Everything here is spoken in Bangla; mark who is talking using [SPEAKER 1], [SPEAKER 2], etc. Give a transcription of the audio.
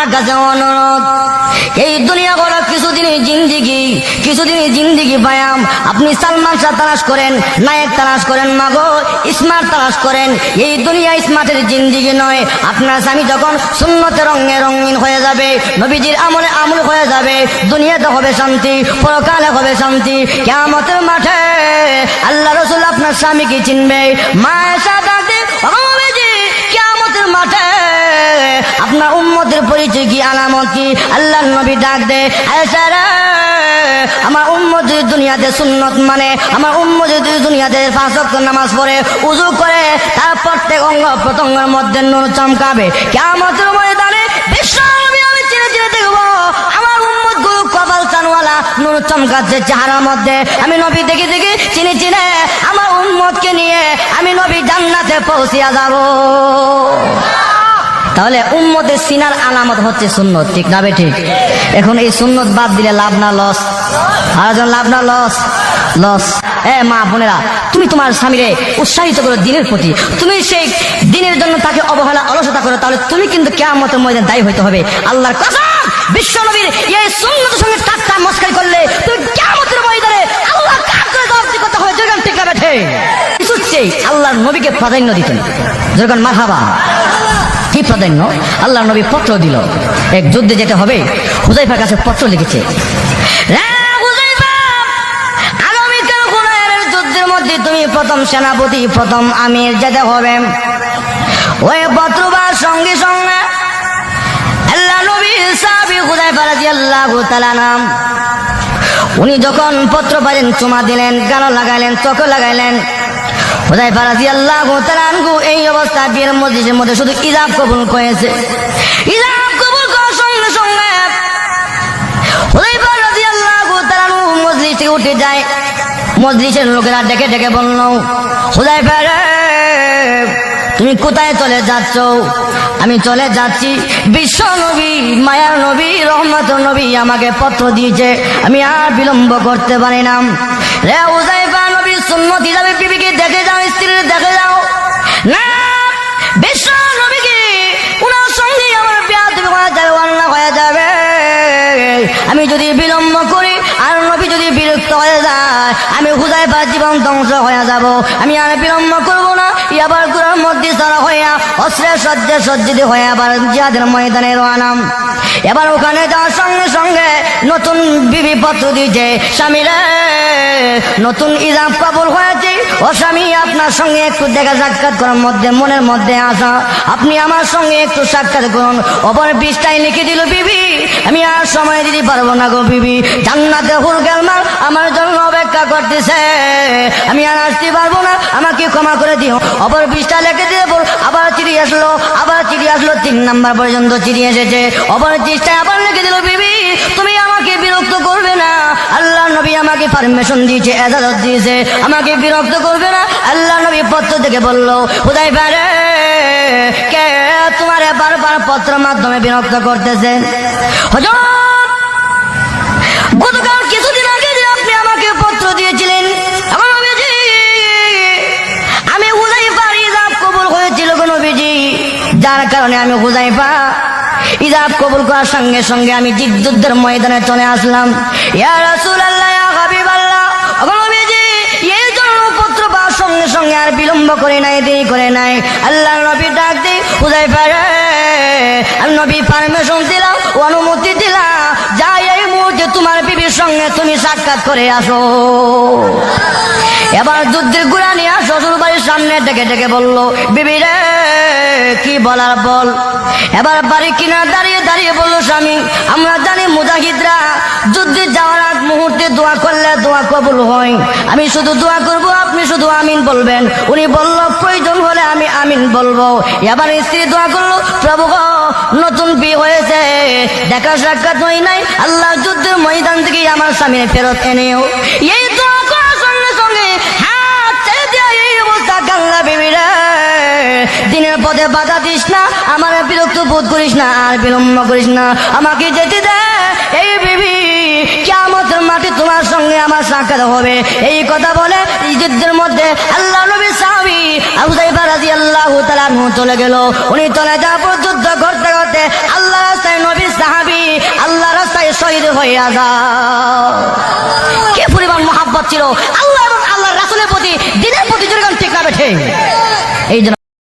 [SPEAKER 1] আপনার কাছে অনুরোধ। এই দুনিয়া বড় কিছুদিনই জিন্দিগি কিছুদিনই জিন্দিগি পায়াম আপনি সালমান শাহ তালাশ করেন, নায়ক তালাশ করেন, মাগো স্মার্ট তালাশ করেন। এই দুনিয়া স্মার্টের জিন্দিগি নয়। আপনার স্বামী যখন শূন্যতে রঙে রঙিন হয়ে যাবে, নবীজির আমলে আমল হয়ে যাবে, দুনিয়াতে হবে শান্তি, পরকালে হবে শান্তি। কেমতের মাঠে আল্লাহ রসুল আপনার স্বামীকে চিনবে। মায়ের সাথে আপনার উম্মতের পরিচয় কি আলামত কি আল্লাহ নবী ডাক দে আমার উম্মত দুনিয়াতে সুন্নত মানে আমার উম্মত দুনিয়াতে পাঁচ নামাজ পড়ে উজু করে তার প্রত্যেক অঙ্গ প্রত্যঙ্গের মধ্যে নুন চমকাবে কেমতের ময়দানে বিশ্ব আমি চিনে চিনে দেখব আমার উম্মত গুরু কপাল চানওয়ালা নুন চমকাচ্ছে চেহারার মধ্যে আমি নবী দেখে দেখি চিনে চিনে আমার উম্মতকে নিয়ে আমি নবী জান্নাতে পৌঁছিয়া যাব। তাহলে উম্মতের সিনার আলামত হচ্ছে সুন্নত, ঠিক না ঠিক? এখন এই সুন্নত বাদ দিলে লাভ না লস? আরেকজন, লাভ না লস? লস। এ মা বোনেরা, তুমি তোমার স্বামীরে উৎসাহিত করো দিনের প্রতি। তুমি সেই দিনের জন্য তাকে অবহেলা, অলসতা করো, তাহলে তুমি কিন্তু কেমতের ময়দান দায়ী হইতে হবে। আল্লাহর কথা বিশ্ব নবীর এই সুন্নতের সঙ্গে টাক্কা মস্কারি করলে তুমি কেমতের ময়দানে আল্লাহ কার করে হবে? যেরকম ঠিক না বেঠে কিছু চেয়ে আল্লাহর নবীকে প্রাধান্য দিতেন যেরকম মারহাবা। কি প্রাধান্য? আল্লাহ নবী পত্র দিল। এক যুদ্ধে যেতে হবে। হুজাইফার কাছে পত্র লিখেছে। তুমি প্রথম সেনাপতি, প্রথম আমির যেতে হবে। ওই পত্রবার সঙ্গে সঙ্গে আল্লাহ নবী সাহাবী হুজাইফা রাদিয়াল্লাহু তাআলা নাম। উনি যখন পত্র পাইলেন, চুমা দিলেন গান লাগাইলেন চোখ লাগাইলেন ফারাজি আল্লাহ এই বিয়ের মসজিদের মধ্যে শুধু ইজাব কবুল করেছে। ইজাব কবুল করার সঙ্গে সঙ্গে ফারাজি আল্লাহ মসজিদ থেকে উঠে যায়। মসজিদের লোকেরা ডেকে ডেকে বলল ফারে তুমি কোথায় চলে যাচ্ছ? আমি চলে যাচ্ছি। বিশ্ব নবী, মায়ার নবী রহমত নবী আমাকে পত্র দিয়েছে। আমি আর বিলম্ব করতে পারি না। রে সুন্নতি দেখে যাও, স্ত্রীর দেখে যাও। না তুমি যাবে আমি যদি বিলম্ব করি, আর নবী যদি বিরক্ত হয়ে যায়, আমি হুজাইফার জীবন ধ্বংস হয়ে যাব। আমি আর বিলম্ব করব না। ইয়াবার গুড়ার মধ্যে সারা হইয়া অস্ত্রের সজ্জে সজ্জিত হয়ে আবার জিহাদের ময়দানে রওয়ানাম এবার ওখানে যাওয়ার সঙ্গে সঙ্গে নতুন বিবি পত্র দিয়েছে, স্বামীরা, নতুন ইজাব কবুল হয়েছে। ও স্বামী, আপনার সঙ্গে একটু দেখা সাক্ষাৎ করার মধ্যে, মনের মধ্যে আসা আপনি আমার সঙ্গে একটু সাক্ষাৎ করুন। অপর পৃষ্ঠায় লিখে দিল, বিবি, আমি আর সময় দিতে পারব না গো বিবি। জান্নাতে হুল গেলমাল আমার জন্য অপেক্ষা করতেছে। আমি আর আসতে পারব না, আমাকে ক্ষমা করে দিও। অপর পৃষ্ঠা লিখে দিয়ে বল, আবার চিঠি আসলো, আবার চিঠি আসলো, তিন নাম্বার পর্যন্ত চিঠি এসেছে। অপর পৃষ্ঠায় আবার লিখে দিল, বিবি, তুমি আমাকে বিরক্ত করবে না। আল্লাহ নবী আমাকে পারমিশন দিয়েছে, এজাজত দিয়েছে। আমাকে বিরক্ত করবে না। আল্লাহ নবী পত্র থেকে বলল, হুদাই পারে, কে তোমার বারবার পত্র মাধ্যমে বিরক্ত করতেছে? হজর যার কারণে আমি হুজাইফা। ইজাব কবুল করার সঙ্গে সঙ্গে আমি যুদ্ধের ময়দানে চলে আসলাম। ইয়া পত্র পাওয়ার সঙ্গে সঙ্গে আর বিলম্ব করে নাই, দেরি করে নাই। আল্লাহ নবী ডাক দি হুজাইফা রে, আমি নবী পারমিশন দিলাম, অনুমতি দিলাম। যাই এই মুহূর্তে তোমার বিবির সঙ্গে তুমি সাক্ষাৎ করে আসো। এবার যুদ্ধের গুড়া নিয়ে শ্বশুর বাড়ির সামনে ডেকে ডেকে বলল, বিবি রে কি বলার বল? এবার বাড়ি কিনা দাঁড়িয়ে দাঁড়িয়ে বলল স্বামী, আমরা জানি মুজাহিদরা যুদ্ধে যাওয়ার আগ মুহূর্তে দোয়া করলে দোয়া কবুল হয়। আমি শুধু দোয়া করব, আপনি শুধু আমিন বলবেন। উনি বলল, প্রয়োজন হলে আমি আমিন বলব। এবার স্ত্রী দোয়া করল, প্রভু নতুন বিয়ে হয়েছে। দেখা সাক্ষাৎ হয় নাই। আল্লাহ যুদ্ধের ময়দান থেকে আমার স্বামীর ফেরত এনেও এই দোয়া দিনের পথে বাধা দিস না, আমার বিরক্ত বোধ করিস না, আর বিলম্ব করিস না। আমাকে যেতে দে, এই বিবি কেমতের মাটি তোমার সঙ্গে আমার সাক্ষাৎ হবে। এই কথা বলে যুদ্ধের মধ্যে আল্লাহ নবী সাহাবি আবু সাইফা রাজি আল্লাহ চলে গেল। উনি চলে যাওয়ার পর যুদ্ধ করতে করতে আল্লাহ রাস্তায় নবী সাহাবি আল্লাহ রাস্তায় শহীদ হইয়া যাও কে পরিমাণ মহাব্বত ছিল। আল্লাহ এবং আল্লাহ রাসুলের প্রতি, দিনের প্রতি যেরকম ঠিক না বেঠে